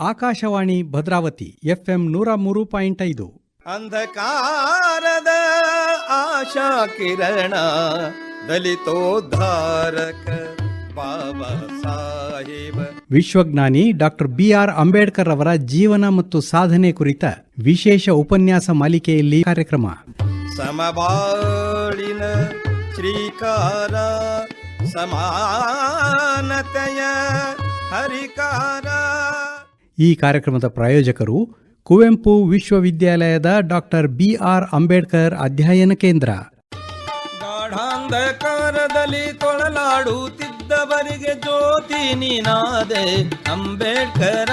Akashvani Bhadravati FM ನೂರ ಮೂರು point ಐದು. ಅಂಧಕಾರದ ಆಶಾ ಕಿರಣ ದಲಿತೋದ್ಧಾರಕ ಬಾಬಾ ಸಾಹೇಬ. ವಿಶ್ವಜ್ಞಾನಿ ಡಾಕ್ಟರ್ ಬಿ ಆರ್ ಅಂಬೇಡ್ಕರ್ ಅವರ ಜೀವನ ಮತ್ತು ಸಾಧನೆ ಕುರಿತ ವಿಶೇಷ ಉಪನ್ಯಾಸ ಮಾಲಿಕೆಯಲ್ಲಿ ಕಾರ್ಯಕ್ರಮ. ಸಮಬಾಳಿನ ಶ್ರೀಕಾರ ಸಮಾನತೆಯ ಹರಿಕಾರ. ಈ ಕಾರ್ಯಕ್ರಮದ ಪ್ರಾಯೋಜಕರು ಕುವೆಂಪು ವಿಶ್ವವಿದ್ಯಾಲಯದ ಡಾಕ್ಟರ್ ಬಿಆರ್ ಅಂಬೇಡ್ಕರ್ ಅಧ್ಯಯನ ಕೇಂದ್ರ. ಗಾಢಾಂಧಕಾರದಲ್ಲಿ ತೊಳಲಾಡುತ್ತಿದ್ದವರಿಗೆ ಜ್ಯೋತಿ ನೀನಾದೆ ಅಂಬೇಡ್ಕರ.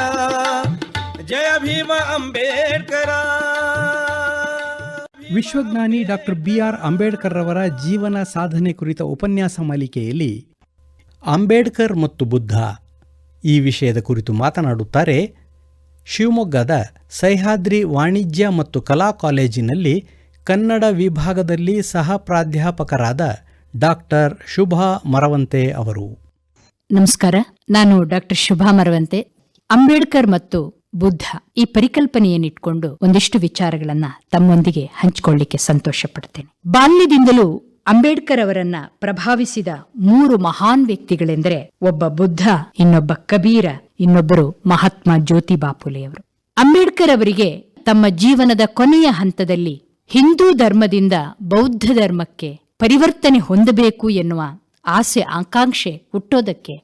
ಜಯ ಭೀಮ ಅಂಬೇಡ್ಕರ. ವಿಶ್ವಜ್ಞಾನಿ ಡಾಕ್ಟರ್ ಬಿಆರ್ ಅಂಬೇಡ್ಕರ್ ರವರ ಜೀವನ ಸಾಧನೆ ಕುರಿತ ಉಪನ್ಯಾಸ ಮಾಲಿಕೆಯಲ್ಲಿ ಅಂಬೇಡ್ಕರ್ ಮತ್ತು ಬುದ್ಧ ಈ ವಿಷಯದ ಕುರಿತು ಮಾತನಾಡುತ್ತಾರೆ ಶಿವಮೊಗ್ಗದ ಸಹ್ಯಾದ್ರಿ ವಾಣಿಜ್ಯ ಮತ್ತು ಕಲಾ ಕಾಲೇಜಿನಲ್ಲಿ ಕನ್ನಡ ವಿಭಾಗದಲ್ಲಿ ಸಹ ಪ್ರಾಧ್ಯಾಪಕರಾದ ಡಾಕ್ಟರ್ ಶುಭಾ ಮರವಂತೆ ಅವರು. ನಮಸ್ಕಾರ, ನಾನು ಡಾಕ್ಟರ್ ಶುಭಾ ಮರವಂತೆ. ಅಂಬೇಡ್ಕರ್ ಮತ್ತು ಬುದ್ಧ ಈ ಪರಿಕಲ್ಪನೆಯನ್ನಿಟ್ಕೊಂಡು ಒಂದಿಷ್ಟು ವಿಚಾರಗಳನ್ನ ತಮ್ಮೊಂದಿಗೆ ಹಂಚಿಕೊಳ್ಳಿಕ್ಕೆ ಸಂತೋಷ ಪಡ್ತೇನೆ ಬಾಲ್ಯದಿಂದಲೂ ಅಂಬೇಡ್ಕರ್ ಅವರನ್ನ ಪ್ರಭಾವಿಸಿದ ಮೂರು ಮಹಾನ್ ವ್ಯಕ್ತಿಗಳೆಂದರೆ ಒಬ್ಬ ಬುದ್ಧ, ಇನ್ನೊಬ್ಬ ಕಬೀರ, ಇನ್ನೊಬ್ಬರು ಮಹಾತ್ಮ ಜ್ಯೋತಿಬಾ ಫುಲೆಯವರು ಅಂಬೇಡ್ಕರ್ ಅವರಿಗೆ ತಮ್ಮ ಜೀವನದ ಕೊನೆಯ ಹಂತದಲ್ಲಿ ಹಿಂದೂ ಧರ್ಮದಿಂದ ಬೌದ್ಧ ಧರ್ಮಕ್ಕೆ ಪರಿವರ್ತನೆ ಹೊಂದಬೇಕು ಎನ್ನುವ ಆಸೆ, ಆಕಾಂಕ್ಷೆ ಹುಟ್ಟೋದಕ್ಕೆ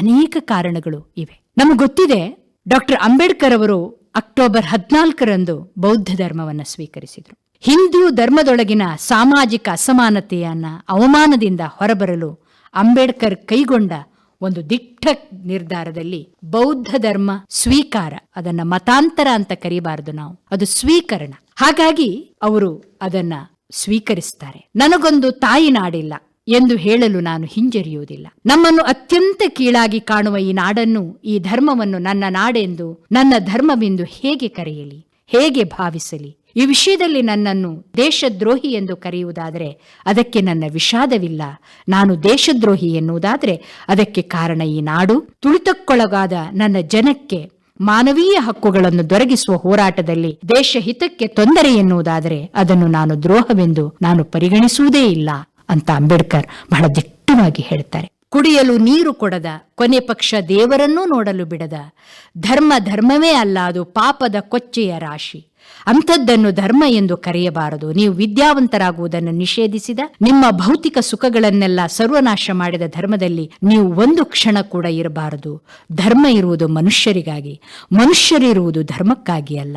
ಅನೇಕ ಕಾರಣಗಳು ಇವೆ. ನಮಗೆ ಗೊತ್ತಿದೆ, ಡಾಕ್ಟರ್ ಅಂಬೇಡ್ಕರ್ ಅವರು ಅಕ್ಟೋಬರ್ ಹದಿನಾಲ್ಕರಂದು ಬೌದ್ಧ ಧರ್ಮವನ್ನು ಸ್ವೀಕರಿಸಿದರು. ಹಿಂದೂ ಧರ್ಮದೊಳಗಿನ ಸಾಮಾಜಿಕ ಅಸಮಾನತೆಯನ್ನ ಅವಮಾನದಿಂದ ಹೊರಬರಲು ಅಂಬೇಡ್ಕರ್ ಕೈಗೊಂಡ ಒಂದು ದಿಟ್ಟ ನಿರ್ಧಾರದಲ್ಲಿ ಬೌದ್ಧ ಧರ್ಮ ಸ್ವೀಕಾರ ಅದನ್ನ ಮತಾಂತರ ಅಂತ ಕರಿಬಾರದು ನಾವು. ಅದು ಸ್ವೀಕರಣ. ಹಾಗಾಗಿ ಅವರು ಅದನ್ನ ಸ್ವೀಕರಿಸ್ತಾರೆ. ನನಗೊಂದು ತಾಯಿ ನಾಡಿಲ್ಲ ಎಂದು ಹೇಳಲು ನಾನು ಹಿಂಜರಿಯುವುದಿಲ್ಲ. ನಮ್ಮನ್ನು ಅತ್ಯಂತ ಕೀಳಾಗಿ ಕಾಣುವ ಈ ನಾಡನ್ನು, ಈ ಧರ್ಮವನ್ನು ನನ್ನ ನಾಡೆಂದು, ನನ್ನ ಧರ್ಮವೆಂದು ಹೇಗೆ ಕರೆಯಲಿ? ಹೇಗೆ ಭಾವಿಸಲಿ? ಈ ವಿಷಯದಲ್ಲಿ ನನ್ನನ್ನು ದೇಶದ್ರೋಹಿ ಎಂದು ಕರೆಯುವುದಾದರೆ ಅದಕ್ಕೆ ನನ್ನ ವಿಷಾದವಿಲ್ಲ. ನಾನು ದೇಶದ್ರೋಹಿ ಎನ್ನುವುದಾದರೆ ಅದಕ್ಕೆ ಕಾರಣ ಈ ನಾಡು. ತುಳಿತಕ್ಕೊಳಗಾದ ನನ್ನ ಜನಕ್ಕೆ ಮಾನವೀಯ ಹಕ್ಕುಗಳನ್ನು ದೊರಕಿಸುವ ಹೋರಾಟದಲ್ಲಿ ದೇಶ ಹಿತಕ್ಕೆ ತೊಂದರೆ ಎನ್ನುವುದಾದರೆ ಅದನ್ನು ನಾನು ದ್ರೋಹವೆಂದು ನಾನು ಪರಿಗಣಿಸುವುದೇ ಇಲ್ಲ, ಅಂತ ಅಂಬೇಡ್ಕರ್ ಬಹಳ ದಿಟ್ಟವಾಗಿ ಹೇಳ್ತಾರೆ ಕುಡಿಯಲು ನೀರು ಕೊಡದ, ಕೊನೆ ಪಕ್ಷ ದೇವರನ್ನೂ ನೋಡಲು ಬಿಡದ. ಧರ್ಮ ಧರ್ಮವೇ ಅಲ್ಲ, ಅದು ಪಾಪದ ಕೊಚ್ಚೆಯ ರಾಶಿ. ಅಂಥದ್ದನ್ನು ಧರ್ಮ ಎಂದು ಕರೆಯಬಾರದು. ನೀವು ವಿದ್ಯಾವಂತರಾಗುವುದನ್ನು ನಿಷೇಧಿಸಿದ, ನಿಮ್ಮ ಭೌತಿಕ ಸುಖಗಳನ್ನೆಲ್ಲ ಸರ್ವನಾಶ ಮಾಡಿದ ಧರ್ಮದಲ್ಲಿ ನೀವು ಒಂದು ಕ್ಷಣ ಕೂಡ ಇರಬಾರದು. ಧರ್ಮ ಇರುವುದು ಮನುಷ್ಯರಿಗಾಗಿ. ಮನುಷ್ಯರಿರುವುದು ಧರ್ಮಕ್ಕಾಗಿ ಅಲ್ಲ.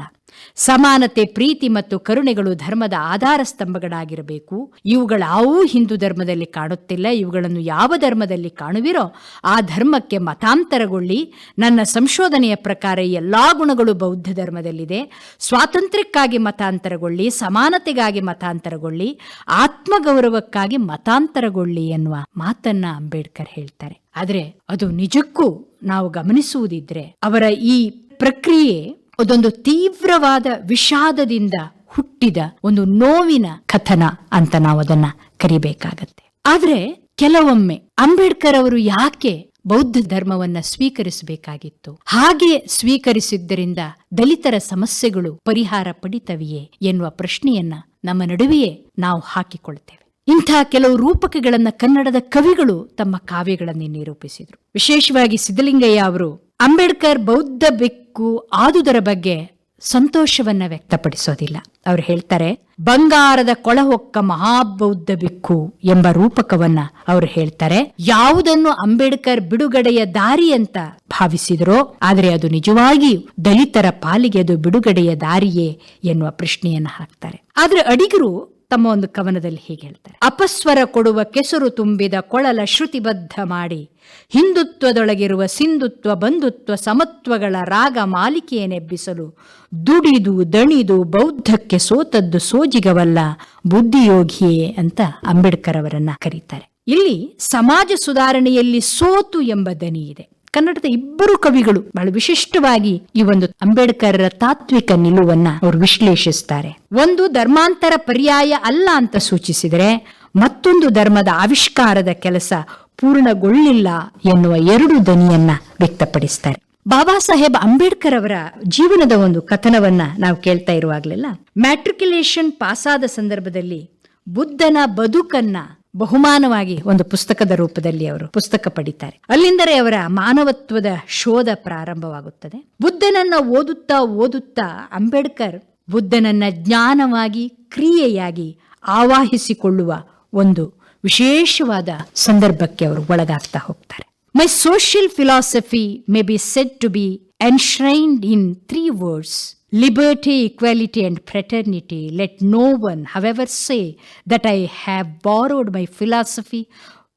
ಸಮಾನತೆ, ಪ್ರೀತಿ ಮತ್ತು ಕರುಣೆಗಳು ಧರ್ಮದ ಆಧಾರ ಸ್ತಂಭಗಳಾಗಿರಬೇಕು ಇವುಗಳಾವೂ ಹಿಂದೂ ಧರ್ಮದಲ್ಲಿ ಕಾಣುತ್ತಿಲ್ಲ. ಇವುಗಳನ್ನು ಯಾವ ಧರ್ಮದಲ್ಲಿ ಕಾಣುವಿರೋ ಆ ಧರ್ಮಕ್ಕೆ ಮತಾಂತರಗೊಳ್ಳಿ. ನನ್ನ ಸಂಶೋಧನೆಯ ಪ್ರಕಾರ ಎಲ್ಲಾ ಗುಣಗಳು ಬೌದ್ಧ ಧರ್ಮದಲ್ಲಿದೆ. ಸ್ವಾತಂತ್ರ್ಯಕ್ಕಾಗಿ ಮತಾಂತರಗೊಳ್ಳಿ, ಸಮಾನತೆಗಾಗಿ ಮತಾಂತರಗೊಳ್ಳಿ, ಆತ್ಮಗೌರವಕ್ಕಾಗಿ ಮತಾಂತರಗೊಳ್ಳಿ ಎನ್ನುವ ಮಾತನ್ನ ಅಂಬೇಡ್ಕರ್ ಹೇಳ್ತಾರೆ. ಆದರೆ ಅದು ನಿಜಕ್ಕೂ ನಾವು ಗಮನಿಸುವುದಿದ್ರೆ ಅವರ ಈ ಪ್ರಕ್ರಿಯೆ ಅದೊಂದು ತೀವ್ರವಾದ ವಿಷಾದದಿಂದ ಹುಟ್ಟಿದ ಒಂದು ನೋವಿನ ಕಥನ ಅಂತ ನಾವು ಅದನ್ನ ಕರಿಬೇಕಾಗತ್ತೆ. ಆದ್ರೆ ಕೆಲವೊಮ್ಮೆ ಅಂಬೇಡ್ಕರ್ ಅವರು ಯಾಕೆ ಬೌದ್ಧ ಧರ್ಮವನ್ನ ಸ್ವೀಕರಿಸಬೇಕಾಗಿತ್ತು? ಹಾಗೆ ಸ್ವೀಕರಿಸಿದ್ದರಿಂದ ದಲಿತರ ಸಮಸ್ಯೆಗಳು ಪರಿಹಾರ ಪಡಿತವೆಯೇ ಎನ್ನುವ ಪ್ರಶ್ನೆಯನ್ನ ನಮ್ಮ ನಡುವೆಯೇ ನಾವು ಹಾಕಿಕೊಳ್ತೇವೆ. ಇಂಥ ಕೆಲವು ರೂಪಕಗಳನ್ನ ಕನ್ನಡದ ಕವಿಗಳು ತಮ್ಮ ಕಾವ್ಯಗಳಲ್ಲಿ ನಿರೂಪಿಸಿದ್ರು. ವಿಶೇಷವಾಗಿ ಸಿದ್ದಲಿಂಗಯ್ಯ ಅವರು ಅಂಬೇಡ್ಕರ್ ಬೌದ್ಧ ಬೆಕ್ಕು ಆದುದರ ಬಗ್ಗೆ ಸಂತೋಷವನ್ನ ವ್ಯಕ್ತಪಡಿಸೋದಿಲ್ಲ. ಅವ್ರು ಹೇಳ್ತಾರೆ, ಬಂಗಾರದ ಕೊಳಹೊಕ್ಕ ಮಹಾಬೌದ್ಧ ಬಿಕ್ಕು ಎಂಬ ರೂಪಕವನ್ನ ಅವರು ಹೇಳ್ತಾರೆ. ಯಾವುದನ್ನು ಅಂಬೇಡ್ಕರ್ ಬಿಡುಗಡೆಯ ದಾರಿ ಅಂತ ಭಾವಿಸಿದರೋ, ಆದರೆ ಅದು ನಿಜವಾಗಿ ದಲಿತರ ಪಾಲಿಗೆ ಅದು ಬಿಡುಗಡೆಯ ದಾರಿಯೇ ಎನ್ನುವ ಪ್ರಶ್ನೆಯನ್ನ ಹಾಕ್ತಾರೆ. ಆದ್ರೆ ಅಡಿಗರು ತಮ್ಮ ಒಂದು ಕವನದಲ್ಲಿ ಹೀಗೆ ಹೇಳ್ತಾರೆ. ಅಪಸ್ವರ ಕೊಡುವ ಕೆಸರು ತುಂಬಿದ ಕೊಳಲ ಶ್ರುತಿಬದ್ಧ ಮಾಡಿ, ಹಿಂದುತ್ವದೊಳಗಿರುವ ಸಿಂಧುತ್ವ ಬಂಧುತ್ವ ಸಮತ್ವಗಳ ರಾಗ ಮಾಲಿಕೆಯನ್ನೆಬ್ಬಿಸಲು ದುಡಿದು ದಣಿದು ಬೌದ್ಧಕ್ಕೆ ಸೋತದ್ದು ಸೋಜಿಗವಲ್ಲ, ಬುದ್ಧಿಯೋಗಿಯೇ ಅಂತ ಅಂಬೇಡ್ಕರ್ ಅವರನ್ನ ಕರೀತಾರೆ. ಇಲ್ಲಿ ಸಮಾಜ ಸುಧಾರಣೆಯಲ್ಲಿ ಸೋತು ಎಂಬ ದನಿ ಇದೆ ಕನ್ನಡದ ಇಬ್ಬರು ಕವಿಗಳು ಬಹಳ ವಿಶಿಷ್ಟವಾಗಿ ಈ ಒಂದು ಅಂಬೇಡ್ಕರ್ ತಾತ್ವಿಕ ನಿಲುವನ್ನ ಅವರು ವಿಶ್ಲೇಷಿಸ್ತಾರೆ. ಒಂದು ಧರ್ಮಾಂತರ ಪರ್ಯಾಯ ಅಲ್ಲ ಅಂತ ಸೂಚಿಸಿದರೆ ಮತ್ತೊಂದು ಧರ್ಮದ ಆವಿಷ್ಕಾರದ ಕೆಲಸ ಪೂರ್ಣಗೊಳ್ಳಿಲ್ಲ ಎನ್ನುವ ಎರಡು ದನಿಯನ್ನ ವ್ಯಕ್ತಪಡಿಸ್ತಾರೆ. ಬಾಬಾ ಸಾಹೇಬ್ ಅಂಬೇಡ್ಕರ್ ಅವರ ಜೀವನದ ಒಂದು ಕಥನವನ್ನ ನಾವು ಕೇಳ್ತಾ ಇರುವಾಗಲೆಲ್ಲ. ಮ್ಯಾಟ್ರಿಕ್ಯುಲೇಷನ್ ಪಾಸಾದ ಸಂದರ್ಭದಲ್ಲಿ ಬುದ್ಧನ ಬದುಕನ್ನ ಬಹುಮಾನವಾಗಿ ಒಂದು ಪುಸ್ತಕದ ರೂಪದಲ್ಲಿ ಅವರು ಪುಸ್ತಕ ಪಡಿತಾರೆ. ಅಲ್ಲಿಂದಲೇ ಅವರ ಮಾನವತ್ವದ ಶೋಧ ಪ್ರಾರಂಭವಾಗುತ್ತದೆ. ಬುದ್ಧನನ್ನ ಓದುತ್ತಾ ಓದುತ್ತಾ ಅಂಬೇಡ್ಕರ್ ಬುದ್ಧನನ್ನ ಜ್ಞಾನವಾಗಿ, ಕ್ರಿಯೆಯಾಗಿ ಆವಾಹಿಸಿಕೊಳ್ಳುವ ಒಂದು ವಿಶೇಷವಾದ ಸಂದರ್ಭಕ್ಕೆ ಅವರು ಒಳಗಾಗ್ತಾ ಹೋಗ್ತಾರೆ. My social philosophy may be set to be enshrined in three words. Liberty equality, and fraternity, let no one, however, say that I have borrowed my philosophy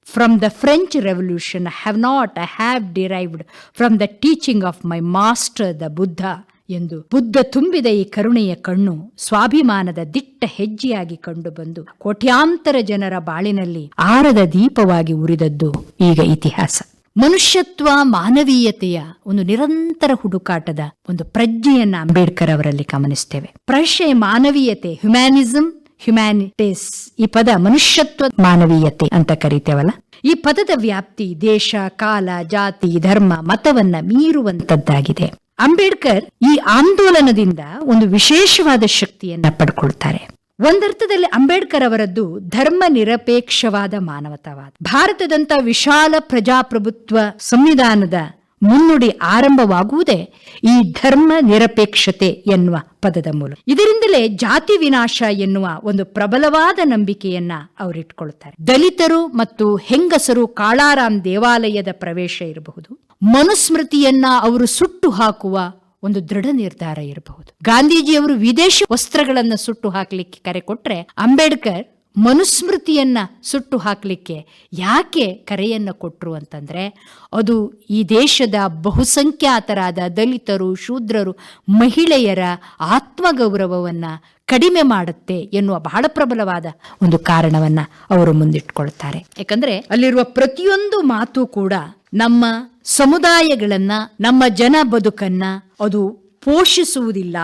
from the French Revolution, I have not, I have derived from the teaching of my master, the Buddha. ಎಂದು ಬುದ್ಧ ತುಂಬಿದ ಈ ಕರುಣೆಯ ಕಣ್ಣು ಸ್ವಾಭಿಮಾನದ ದಿಟ್ಟ ಹೆಜ್ಜೆಯಾಗಿ ಕಂಡುಬಂದು ಕೋಟ್ಯಾಂತರ ಜನರ ಬಾಳಿನಲ್ಲಿ ಆರದ ದೀಪವಾಗಿ ಉರಿದದ್ದು ಈಗ ಇತಿಹಾಸ ಮನುಷ್ಯತ್ವ ಮಾನವೀಯತೆಯ ಒಂದು ನಿರಂತರ ಹುಡುಕಾಟದ ಒಂದು ಪ್ರಜ್ಞೆಯನ್ನ ಅಂಬೇಡ್ಕರ್ ಅವರಲ್ಲಿ ಗಮನಿಸ್ತೇವೆ. ಪ್ರಶ್ನೆ ಮಾನವೀಯತೆ ಹ್ಯುಮ್ಯಾನಿಸಂ ಹ್ಯುಮ್ಯಾನಿಟೀಸ್ ಈ ಪದ ಮನುಷ್ಯತ್ವ ಮಾನವೀಯತೆ ಅಂತ ಕರಿತೇವಲ್ಲ? ಈ ಪದದ ವ್ಯಾಪ್ತಿ ದೇಶ, ಕಾಲ, ಜಾತಿ, ಧರ್ಮ, ಮತವನ್ನ ಮೀರುವಂತದ್ದಾಗಿದೆ. ಅಂಬೇಡ್ಕರ್ ಈ ಆಂದೋಲನದಿಂದ ಒಂದು ವಿಶೇಷವಾದ ಶಕ್ತಿಯನ್ನ ಪಡ್ಕೊಳ್ತಾರೆ. ಒಂದರ್ಥದಲ್ಲಿ ಅಂಬೇಡ್ಕರ್ ಅವರದ್ದು ಧರ್ಮ ನಿರಪೇಕ್ಷವಾದ ಮಾನವತಾವಾದ. ಭಾರತದಂತ ವಿಶಾಲ ಪ್ರಜಾಪ್ರಭುತ್ವ ಸಂವಿಧಾನದ ಮುನ್ನುಡಿ ಆರಂಭವಾಗುವುದೇ ಈ ಧರ್ಮ ನಿರಪೇಕ್ಷತೆ ಎನ್ನುವ ಪದದ ಮೂಲಕ. ಇದರಿಂದಲೇ ಜಾತಿ ವಿನಾಶ ಎನ್ನುವ ಒಂದು ಪ್ರಬಲವಾದ ನಂಬಿಕೆಯನ್ನ ಅವರಿಟ್ಕೊಳ್ತಾರೆ. ದಲಿತರು ಮತ್ತು ಹೆಂಗಸರು ಕಾಳಾರಾಮ್ ದೇವಾಲಯದ ಪ್ರವೇಶ ಇರಬಹುದು. ಮನುಸ್ಮೃತಿಯನ್ನ ಅವರು ಸುಟ್ಟು ಹಾಕುವ ಒಂದು ದೃಢ ನಿರ್ಧಾರ ಇರಬಹುದು. ಗಾಂಧೀಜಿಯವರು ವಿದೇಶಿ ವಸ್ತ್ರಗಳನ್ನು ಸುಟ್ಟು ಹಾಕಲಿಕ್ಕೆ ಕರೆ ಕೊಟ್ಟರೆ ಅಂಬೇಡ್ಕರ್ ಮನುಸ್ಮೃತಿಯನ್ನ ಸುಟ್ಟು ಹಾಕಲಿಕ್ಕೆ ಯಾಕೆ ಕರೆಯನ್ನು ಕೊಟ್ಟರು ಅಂತಂದರೆ, ಅದು ಈ ದೇಶದ ಬಹುಸಂಖ್ಯಾತರಾದ ದಲಿತರು, ಶೂದ್ರರು, ಮಹಿಳೆಯರ ಆತ್ಮಗೌರವವನ್ನು ಕಡಿಮೆ ಮಾಡುತ್ತೆ ಎನ್ನುವ ಬಹಳ ಪ್ರಬಲವಾದ ಒಂದು ಕಾರಣವನ್ನು ಅವರು ಮುಂದಿಟ್ಕೊಳ್ತಾರೆ. ಯಾಕಂದರೆ ಅಲ್ಲಿರುವ ಪ್ರತಿಯೊಂದು ಮಾತು ಕೂಡ ನಮ್ಮ ಸಮುದಾಯಗಳನ್ನು, ನಮ್ಮ ಜನ ಬದುಕನ್ನು ಅದು ಪೋಷಿಸುವುದಿಲ್ಲ,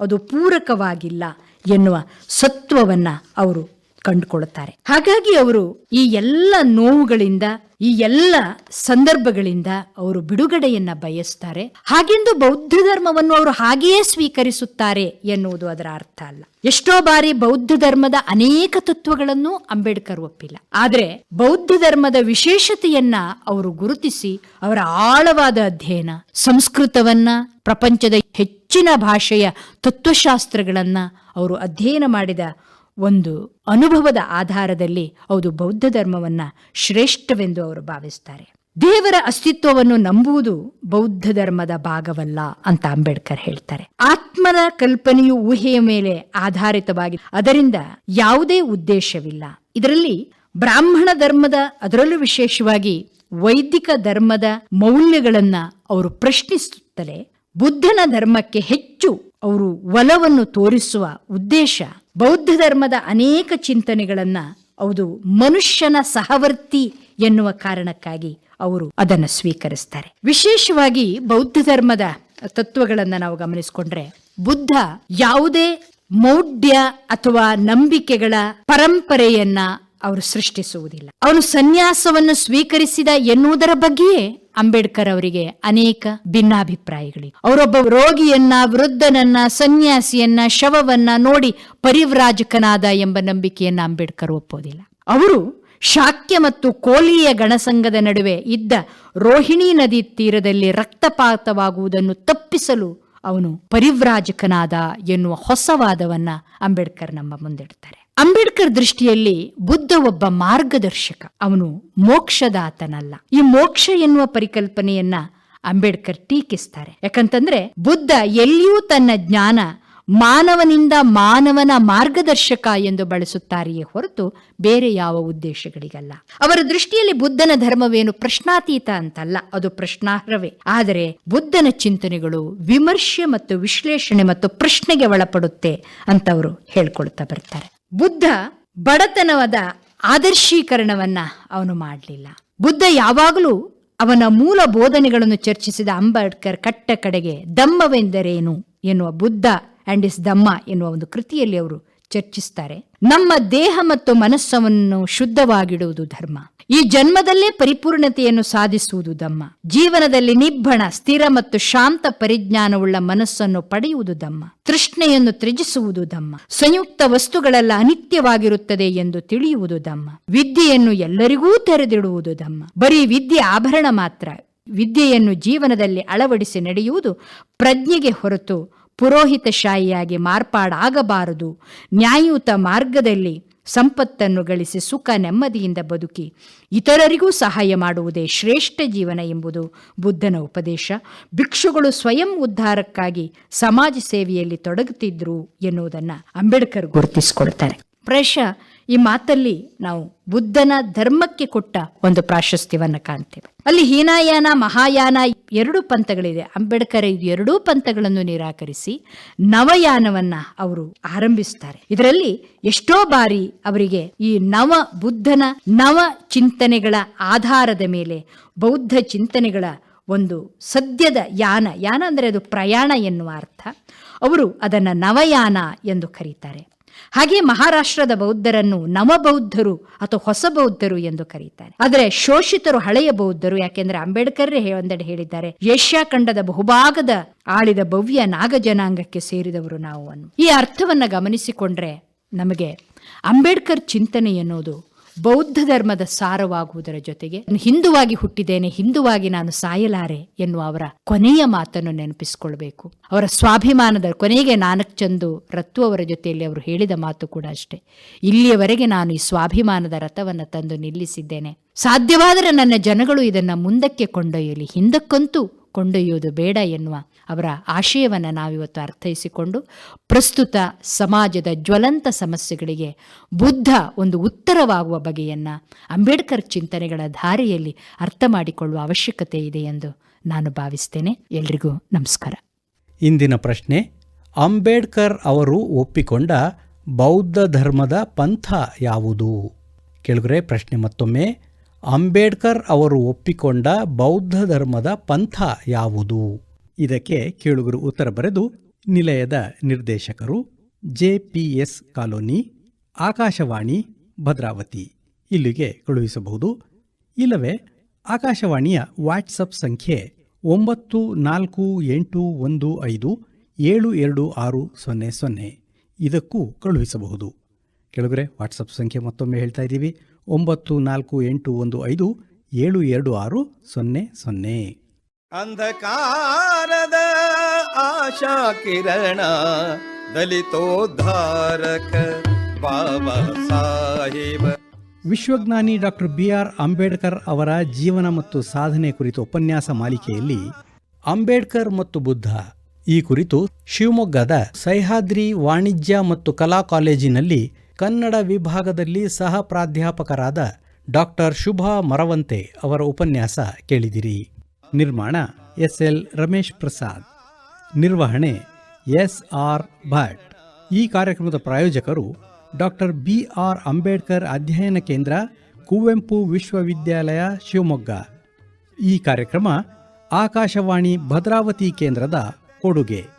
ಅದು ಪೂರಕವಾಗಿಲ್ಲ ಎನ್ನುವ ಸತ್ವವನ್ನು ಅವರು ಕಂಡುಕೊಳ್ಳುತ್ತಾರೆ. ಹಾಗಾಗಿ ಅವರು ಈ ಎಲ್ಲ ನೋವುಗಳಿಂದ, ಈ ಎಲ್ಲ ಸಂದರ್ಭಗಳಿಂದ ಅವರು ಬಿಡುಗಡೆಯನ್ನ ಬಯಸ್ತಾರೆ. ಹಾಗೆಂದು ಬೌದ್ಧ ಧರ್ಮವನ್ನು ಅವರು ಹಾಗೆಯೇ ಸ್ವೀಕರಿಸುತ್ತಾರೆ ಎನ್ನುವುದು ಅದರ ಅರ್ಥ ಅಲ್ಲ. ಎಷ್ಟೋ ಬಾರಿ ಬೌದ್ಧ ಧರ್ಮದ ಅನೇಕ ತತ್ವಗಳನ್ನು ಅಂಬೇಡ್ಕರ್ ಒಪ್ಪಿಲ್ಲ. ಆದರೆ ಬೌದ್ಧ ಧರ್ಮದ ವಿಶೇಷತೆಯನ್ನ ಅವರು ಗುರುತಿಸಿ ಅವರ ಆಳವಾದ ಅಧ್ಯಯನ, ಸಂಸ್ಕೃತವನ್ನ, ಪ್ರಪಂಚದ ಹೆಚ್ಚಿನ ಭಾಷೆಯ ತತ್ವಶಾಸ್ತ್ರಗಳನ್ನ ಅವರು ಅಧ್ಯಯನ ಮಾಡಿದ ಒಂದು ಅನುಭವದ ಆಧಾರದಲ್ಲಿ ಅವರು ಬೌದ್ಧ ಧರ್ಮವನ್ನ ಶ್ರೇಷ್ಠವೆಂದು ಅವರು ಭಾವಿಸ್ತಾರೆ. ದೇವರ ಅಸ್ತಿತ್ವವನ್ನು ನಂಬುವುದು ಬೌದ್ಧ ಧರ್ಮದ ಭಾಗವಲ್ಲ ಅಂತ ಅಂಬೇಡ್ಕರ್ ಹೇಳ್ತಾರೆ. ಆತ್ಮದ ಕಲ್ಪನೆಯು ಊಹೆಯ ಮೇಲೆ ಆಧಾರಿತವಾಗಿ, ಅದರಿಂದ ಯಾವುದೇ ಉದ್ದೇಶವಿಲ್ಲ. ಇದರಲ್ಲಿ ಬ್ರಾಹ್ಮಣ ಧರ್ಮದ, ಅದರಲ್ಲೂ ವಿಶೇಷವಾಗಿ ವೈದಿಕ ಧರ್ಮದ ಮೌಲ್ಯಗಳನ್ನ ಅವರು ಪ್ರಶ್ನಿಸುತ್ತಲೇ ಬುದ್ಧನ ಧರ್ಮಕ್ಕೆ ಹೆಚ್ಚು ಅವರು ಒಲವನ್ನು ತೋರಿಸುವ ಉದ್ದೇಶ ಬೌದ್ಧ ಧರ್ಮದ ಅನೇಕ ಚಿಂತನೆಗಳನ್ನು ಅದು ಮನುಷ್ಯನ ಸಹವರ್ತಿ ಎನ್ನುವ ಕಾರಣಕ್ಕಾಗಿ ಅವರು ಅದನ್ನು ಸ್ವೀಕರಿಸ್ತಾರೆ. ವಿಶೇಷವಾಗಿ ಬೌದ್ಧ ಧರ್ಮದ ತತ್ವಗಳನ್ನು ನಾವು ಗಮನಿಸಿಕೊಂಡ್ರೆ ಬುದ್ಧ ಯಾವುದೇ ಮೌಢ್ಯ ಅಥವಾ ನಂಬಿಕೆಗಳ ಪರಂಪರೆಯನ್ನ ಅವರು ಸೃಷ್ಟಿಸುವುದಿಲ್ಲ. ಅವನು ಸನ್ಯಾಸವನ್ನು ಸ್ವೀಕರಿಸಿದ ಎನ್ನುವುದರ ಬಗ್ಗೆಯೇ ಅಂಬೇಡ್ಕರ್ ಅವರಿಗೆ ಅನೇಕ ಭಿನ್ನಾಭಿಪ್ರಾಯಗಳಿವೆ. ಅವರೊಬ್ಬ ರೋಗಿಯನ್ನ, ವೃದ್ಧನನ್ನ, ಸನ್ಯಾಸಿಯನ್ನ, ಶವವನ್ನ ನೋಡಿ ಪರಿವ್ರಾಜಕನಾದ ಎಂಬ ನಂಬಿಕೆಯನ್ನ ಅಂಬೇಡ್ಕರ್ ಒಪ್ಪೋದಿಲ್ಲ ಅವರು ಶಾಕ್ಯ ಮತ್ತು ಕೋಲಿಯ ಗಣಸಂಘದ ನಡುವೆ ಇದ್ದ ರೋಹಿಣಿ ನದಿ ತೀರದಲ್ಲಿ ರಕ್ತಪಾತವಾಗುವುದನ್ನು ತಪ್ಪಿಸಲು ಅವನು ಪರಿವ್ರಾಜಕನಾದ ಎನ್ನುವ ಹೊಸ ವಾದವನ್ನ ಅಂಬೇಡ್ಕರ್ ನಮ್ಮ ಮುಂದಿಡ್ತಾರೆ. ಅಂಬೇಡ್ಕರ್ ದೃಷ್ಟಿಯಲ್ಲಿ ಬುದ್ಧ ಒಬ್ಬ ಮಾರ್ಗದರ್ಶಕ. ಅವನು ಮೋಕ್ಷದಾತನಲ್ಲ. ಈ ಮೋಕ್ಷ ಎನ್ನುವ ಪರಿಕಲ್ಪನೆಯನ್ನ ಅಂಬೇಡ್ಕರ್ ಟೀಕಿಸ್ತಾರೆ. ಯಾಕಂತಂದ್ರೆ ಬುದ್ಧ ಎಲ್ಲಿಯೂ ತನ್ನ ಜ್ಞಾನ ಮಾನವನಿಂದ ಮಾನವನ ಮಾರ್ಗದರ್ಶಕ ಎಂದು ಬಳಸುತ್ತಾರೆಯೇ ಹೊರತು ಬೇರೆ ಯಾವ ಉದ್ದೇಶಗಳಿಗಲ್ಲ. ಅವರ ದೃಷ್ಟಿಯಲ್ಲಿ ಬುದ್ಧನ ಧರ್ಮವೇನು ಪ್ರಶ್ನಾತೀತ ಅಂತಲ್ಲ. ಅದು ಪ್ರಶ್ನಾರ್ಹವೇ. ಆದರೆ ಬುದ್ಧನ ಚಿಂತನೆಗಳು ವಿಮರ್ಶೆ ಮತ್ತು ವಿಶ್ಲೇಷಣೆ ಮತ್ತು ಪ್ರಶ್ನೆಗೆ ಒಳಪಡುತ್ತೆ ಅಂತ ಅವರು ಹೇಳ್ಕೊಳ್ತಾ ಬರ್ತಾರೆ. ಬುದ್ಧ ಬಡತನವಾದ ಆದರ್ಶೀಕರಣವನ್ನ ಅವನು ಮಾಡಲಿಲ್ಲ. ಬುದ್ಧ ಯಾವಾಗಲೂ ಅವನ ಮೂಲ ಬೋಧನೆಗಳನ್ನು ಚರ್ಚಿಸಿದ ಅಂಬೇಡ್ಕರ್ ಕಟ್ಟ ಕಡೆಗೆ ದಮ್ಮವೆಂದರೇನು ಎನ್ನುವ ಬುದ್ಧ ಅಂಡ್ ಇಸ್ ದಮ್ಮ ಎನ್ನುವ ಒಂದು ಕೃತಿಯಲ್ಲಿ ಅವರು ಚರ್ಚಿಸ್ತಾರೆ. ನಮ್ಮ ದೇಹ ಮತ್ತು ಮನಸ್ಸವನ್ನು ಶುದ್ಧವಾಗಿಡುವುದು ಧರ್ಮ. ಈ ಜನ್ಮದಲ್ಲೇ ಪರಿಪೂರ್ಣತೆಯನ್ನು ಸಾಧಿಸುವುದು ದಮ್ಮ. ಜೀವನದಲ್ಲಿ ನಿಬ್ಬಣ, ಸ್ಥಿರ ಮತ್ತು ಶಾಂತ ಪರಿಜ್ಞಾನವುಳ್ಳ ಮನಸ್ಸನ್ನು ಪಡೆಯುವುದು ದಮ್ಮ. ತೃಷ್ಣೆಯನ್ನು ತ್ಯಜಿಸುವುದು ದಮ್ಮ. ಸಂಯುಕ್ತ ವಸ್ತುಗಳೆಲ್ಲ ಅನಿತ್ಯವಾಗಿರುತ್ತದೆ ಎಂದು ತಿಳಿಯುವುದು ದಮ್ಮ. ವಿದ್ಯೆಯನ್ನು ಎಲ್ಲರಿಗೂ ತೆರೆದಿಡುವುದು ದಮ್ಮ. ಬರೀ ವಿದ್ಯೆ ಆಭರಣ ಮಾತ್ರ. ವಿದ್ಯೆಯನ್ನು ಜೀವನದಲ್ಲಿ ಅಳವಡಿಸಿ ನಡೆಯುವುದು ಪ್ರಜ್ಞೆಗೆ ಹೊರತು ಪುರೋಹಿತಶಾಹಿಯಾಗಿ ಮಾರ್ಪಾಡಾಗಬಾರದು. ನ್ಯಾಯಯುತ ಮಾರ್ಗದಲ್ಲಿ ಸಂಪತ್ತನ್ನು ಗಳಿಸಿ ಸುಖ ನೆಮ್ಮದಿಯಿಂದ ಬದುಕಿ ಇತರರಿಗೂ ಸಹಾಯ ಮಾಡುವುದೇ ಶ್ರೇಷ್ಠ ಜೀವನ ಎಂಬುದು ಬುದ್ಧನ ಉಪದೇಶ. ಭಿಕ್ಷುಗಳು ಸ್ವಯಂ ಉದ್ಧಾರಕ್ಕಾಗಿ ಸಮಾಜ ಸೇವೆಯಲ್ಲಿ ತೊಡಗುತ್ತಿದ್ರು ಎನ್ನುವುದನ್ನು ಅಂಬೇಡ್ಕರ್ ಗುರುತಿಸಿಕೊಳ್ತಾರೆ. ಪ್ರಾಯಶಃ ಈ ಮಾತಲ್ಲಿ ನಾವು ಬುದ್ಧನ ಧರ್ಮಕ್ಕೆ ಕೊಟ್ಟ ಒಂದು ಪ್ರಾಶಸ್ತ್ಯವನ್ನು ಕಾಣ್ತೇವೆ. ಅಲ್ಲಿ ಹೀನಾಯಾನ, ಮಹಾಯಾನ ಎರಡು ಪಂಥಗಳಿದೆ. ಅಂಬೇಡ್ಕರ್ ಇದು ಎರಡೂ ಪಂಥಗಳನ್ನು ನಿರಾಕರಿಸಿ ನವಯಾನವನ್ನ ಅವರು ಆರಂಭಿಸ್ತಾರೆ. ಇದರಲ್ಲಿ ಎಷ್ಟೋ ಬಾರಿ ಅವರಿಗೆ ಈ ನವ ಬುದ್ಧನ ನವ ಚಿಂತನೆಗಳ ಆಧಾರದ ಮೇಲೆ ಬೌದ್ಧ ಚಿಂತನೆಗಳ ಒಂದು ಸದ್ಯದ ಯಾನ ಯಾನ ಅಂದರೆ ಅದು ಪ್ರಯಾಣ ಎನ್ನುವ ಅರ್ಥ. ಅವರು ಅದನ್ನು ನವಯಾನ ಎಂದು ಕರೀತಾರೆ. ಹಾಗೆ ಮಹಾರಾಷ್ಟ್ರದ ಬೌದ್ಧರನ್ನು ನವಬೌದ್ಧರು ಅಥವಾ ಹೊಸ ಬೌದ್ಧರು ಎಂದು ಕರೀತಾರೆ. ಆದರೆ ಶೋಷಿತರು ಹಳೆಯ ಬೌದ್ಧರು, ಯಾಕೆಂದ್ರೆ ಅಂಬೇಡ್ಕರ್ ಒಂದೆಡೆ ಹೇಳಿದ್ದಾರೆ, ಏಷ್ಯಾ ಖಂಡದ ಬಹುಭಾಗದ ಆಳಿದ ಭವ್ಯ ನಾಗ ಜನಾಂಗಕ್ಕೆ ಸೇರಿದವರು ನಾವು ಅನ್ನು. ಈ ಅರ್ಥವನ್ನ ಗಮನಿಸಿಕೊಂಡ್ರೆ ನಮಗೆ ಅಂಬೇಡ್ಕರ್ ಚಿಂತನೆ ಎನ್ನುವುದು ಬೌದ್ಧ ಧರ್ಮದ ಸಾರವಾಗುವುದರ ಜೊತೆಗೆ ಹಿಂದುವಾಗಿ ಹುಟ್ಟಿದ್ದೇನೆ, ಹಿಂದುವಾಗಿ ನಾನು ಸಾಯಲಾರೆ ಎನ್ನುವ ಅವರ ಕೊನೆಯ ಮಾತನ್ನು ನೆನಪಿಸಿಕೊಳ್ಬೇಕು. ಅವರ ಸ್ವಾಭಿಮಾನದ ಕೊನೆಗೆ ನಾನಕ್ ಚಂದು ರತ್ತು ಅವರ ಜೊತೆಯಲ್ಲಿ ಅವರು ಹೇಳಿದ ಮಾತು ಕೂಡ ಅಷ್ಟೇ. ಇಲ್ಲಿಯವರೆಗೆ ನಾನು ಈ ಸ್ವಾಭಿಮಾನದ ರಥವನ್ನು ತಂದು ನಿಲ್ಲಿಸಿದ್ದೇನೆ. ಸಾಧ್ಯವಾದರೆ ನನ್ನ ಜನಗಳು ಇದನ್ನು ಮುಂದಕ್ಕೆ ಕೊಂಡೊಯ್ಯಲಿ. ಹಿಂದಕ್ಕಂತೂ ಕೊಂಡೊಯ್ಯುವುದು ಬೇಡ ಎನ್ನುವ ಅವರ ಆಶಯವನ್ನು ನಾವಿವತ್ತು ಅರ್ಥೈಸಿಕೊಂಡು ಪ್ರಸ್ತುತ ಸಮಾಜದ ಜ್ವಲಂತ ಸಮಸ್ಯೆಗಳಿಗೆ ಬುದ್ಧ ಒಂದು ಉತ್ತರವಾಗುವ ಬಗೆಯನ್ನು ಅಂಬೇಡ್ಕರ್ ಚಿಂತನೆಗಳ ಧಾರೆಯಲ್ಲಿ ಅರ್ಥ ಮಾಡಿಕೊಳ್ಳುವ ಅವಶ್ಯಕತೆ ಇದೆ ಎಂದು ನಾನು ಭಾವಿಸ್ತೇನೆ. ಎಲ್ರಿಗೂ ನಮಸ್ಕಾರ. ಇಂದಿನ ಪ್ರಶ್ನೆ, ಅಂಬೇಡ್ಕರ್ ಅವರು ಒಪ್ಪಿಕೊಂಡ ಬೌದ್ಧ ಧರ್ಮದ ಪಂಥ ಯಾವುದು? ಕೆಳಗರೆ, ಪ್ರಶ್ನೆ ಮತ್ತೊಮ್ಮೆ. ಅಂಬೇಡ್ಕರ್ ಅವರು ಒಪ್ಪಿಕೊಂಡ ಬೌದ್ಧ ಧರ್ಮದ ಪಂಥ ಯಾವುದು? ಇದಕ್ಕೆ ಕೇಳುಗರು ಉತ್ತರ ಬರೆದು, ನಿಲಯದ ನಿರ್ದೇಶಕರು ಜೆಪಿಎಸ್ ಕಾಲೋನಿ, ಆಕಾಶವಾಣಿ, ಭದ್ರಾವತಿ. ಇಲ್ಲಿಗೆ ಕಳುಹಿಸಬಹುದು. ಇಲ್ಲವೇ, ಆಕಾಶವಾಣಿಯ ವಾಟ್ಸಪ್ ಸಂಖ್ಯೆ ಒಂಬತ್ತು ನಾಲ್ಕು ಎಂಟು ಒಂದು ಐದು ಏಳು ಎರಡು ಆರು ಸೊನ್ನೆ ಸೊನ್ನೆ. ಇದಕ್ಕೂ ಕಳುಹಿಸಬಹುದು. ಕೆಳಗರೆ, ವಾಟ್ಸಪ್ ಸಂಖ್ಯೆ ಮತ್ತೊಮ್ಮೆ ಹೇಳ್ತಾ ಇದ್ದೀವಿ. ಒಂಬತ್ತು ನಾಲ್ಕು ಎಂಟು ಒಂದು ಐದು ಏಳು ಎರಡು ಆರು ಸೊನ್ನೆ ಸೊನ್ನೆ. ಅಂಧಕಾರದ ಆಶಾ ಕಿರಣ ದಲಿತೋದ್ಧಾರಕ ಬಾಬಾ ಸಾಹೇಬ ವಿಶ್ವಜ್ಞಾನಿ ಡಾಕ್ಟರ್ ಬಿ ಆರ್ ಅಂಬೇಡ್ಕರ್ ಅವರ ಜೀವನ ಮತ್ತು ಸಾಧನೆ ಕುರಿತು ಉಪನ್ಯಾಸ ಮಾಲಿಕೆಯಲ್ಲಿ ಅಂಬೇಡ್ಕರ್ ಮತ್ತು ಬುದ್ಧ. ಈ ಕುರಿತು ಶಿವಮೊಗ್ಗದ ಸಹ್ಯಾದ್ರಿ ವಾಣಿಜ್ಯ ಮತ್ತು ಕಲಾ ಕಾಲೇಜಿನಲ್ಲಿ ಕನ್ನಡ ವಿಭಾಗದಲ್ಲಿ ಸಹ ಪ್ರಾಧ್ಯಾಪಕರಾದ ಡಾಕ್ಟರ್ ಶುಭಾ ಮರವಂತೆ ಅವರ ಉಪನ್ಯಾಸ ಕೇಳಿದಿರಿ. ನಿರ್ಮಾಣ ಎಸ್. ಎಲ್. ರಮೇಶ್ ಪ್ರಸಾದ್. ನಿರ್ವಹಣೆ ಎಸ್. ಆರ್. ಭಟ್. ಈ ಕಾರ್ಯಕ್ರಮದ ಪ್ರಾಯೋಜಕರು ಡಾಕ್ಟರ್ ಬಿ. ಆರ್. ಅಂಬೇಡ್ಕರ್ ಅಧ್ಯಯನ ಕೇಂದ್ರ, ಕುವೆಂಪು ವಿಶ್ವವಿದ್ಯಾಲಯ, ಶಿವಮೊಗ್ಗ. ಈ ಕಾರ್ಯಕ್ರಮ ಆಕಾಶವಾಣಿ ಭದ್ರಾವತಿ ಕೇಂದ್ರದ ಕೊಡುಗೆ.